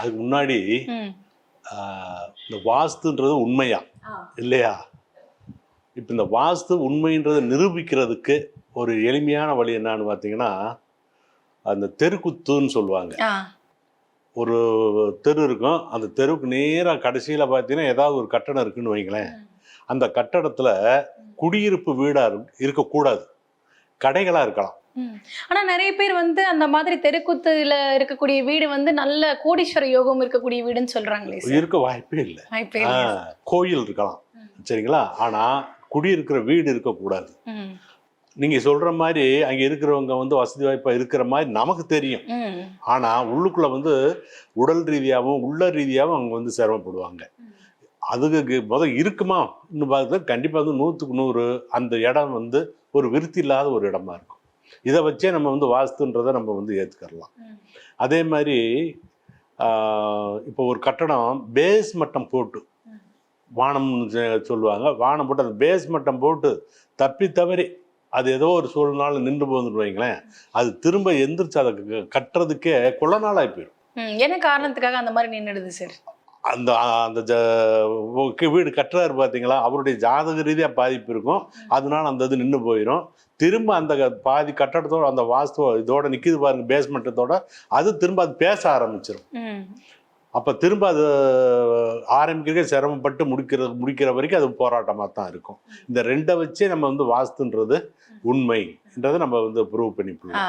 அதுக்கு முன்னாடி இந்த வாஸ்துன்றது உண்மையா? இல்லையா? இப்போ இந்த வாஸ்து உண்மைன்றதை நிரூபிக்கிறதுக்கு ஒரு எளிமையான வழி என்னன்னு பார்த்தீங்கன்னா அந்த தெருக்குத்துன்னு சொல்லுவாங்க. ஒரு தெரு இருக்கும். அந்த தெருவுக்கு நேராக கடைசியில் பார்த்தீங்கன்னா ஏதாவது ஒரு கட்டடம் இருக்குன்னு வைங்களேன். அந்த கட்டடத்தில் குடியிருப்பு வீடாக இருக்கக்கூடாது. கடைகளாக இருக்கலாம். ஆனா நிறைய பேர் வந்து அந்த மாதிரி தெருக்கூத்துல இருக்கக்கூடிய வீடு வந்து நல்ல கோடீஸ்வர யோகம் இருக்கக்கூடிய வீடுன்னு சொல்றாங்களே இருக்க வாய்ப்பே இல்லை. வாய்ப்பே? கோயில் இருக்கலாம். சரிங்களா? ஆனால் குடியிருக்கிற வீடு இருக்கக்கூடாது. ம். நீங்கள் சொல்கிற மாதிரி அங்கே இருக்கிறவங்க வந்து வசதி வாய்ப்பாக இருக்கிற மாதிரி நமக்கு தெரியும். ம். ஆனால் உள்ளுக்குள்ளே வந்து உடல் ரீதியாகவும் உள்ள ரீதியாகவும் அவங்க வந்து சிரமப்படுவாங்க. அதுக்கு முதல் இருக்குமா? இன்னும் பார்த்தா கண்டிப்பாக வந்து நூற்றுக்கு நூறு அந்த இடம் வந்து ஒரு விருத்தி இல்லாத ஒரு இடமா இருக்கும். இதை வச்சே நம்ம வந்து வாஸ்துன்றதை நம்ம வந்து ஏற்றுக்கரலாம் அதே மாதிரி ஆஹ், இப்போ ஒரு கட்டடம் பேஸ் மட்டம் போட்டு வானம்னு சொல்லுவாங்க. வானம் போட்டு அந்த பேஸ் மட்டம் போட்டு தப்பி தவறி அது ஏதோ ஒரு சூழ்நாள் நின்று போகுதுன்னு வைங்களேன் அது திரும்ப எந்திரிச்சு அதை கட்டுறதுக்கே கொள்ள நாளாகி போயிடும். என்ன காரணத்துக்காக அந்த மாதிரி நின்றுடுது சார்? அந்த அந்த ஜ- வீடு கட்டுறாரு பார்த்தீங்களா அவருடைய ஜாதக ரீதியாக பாதிப்பு இருக்கும். அதனால அந்த இது நின்று போயிடும் திரும்ப அந்த பாதி கட்டடத்தோட அந்த வாஸ்து இதோட நிற்கிது பாருங்க பேஸ்மெண்ட்டத்தோட அது திரும்ப அது பேச ஆரம்பிச்சிடும். அப்போ திரும்ப அது ஆரம்பிக்கிறதுக்கு சிரமப்பட்டு முடிக்கிற முடிக்கிற வரைக்கும் அது போராட்டமாக தான் இருக்கும். இந்த ரெண்டை வச்சே நம்ம வந்து வாஸ்துன்றது உண்மைன்றதை நம்ம வந்து ப்ரூவ் பண்ணி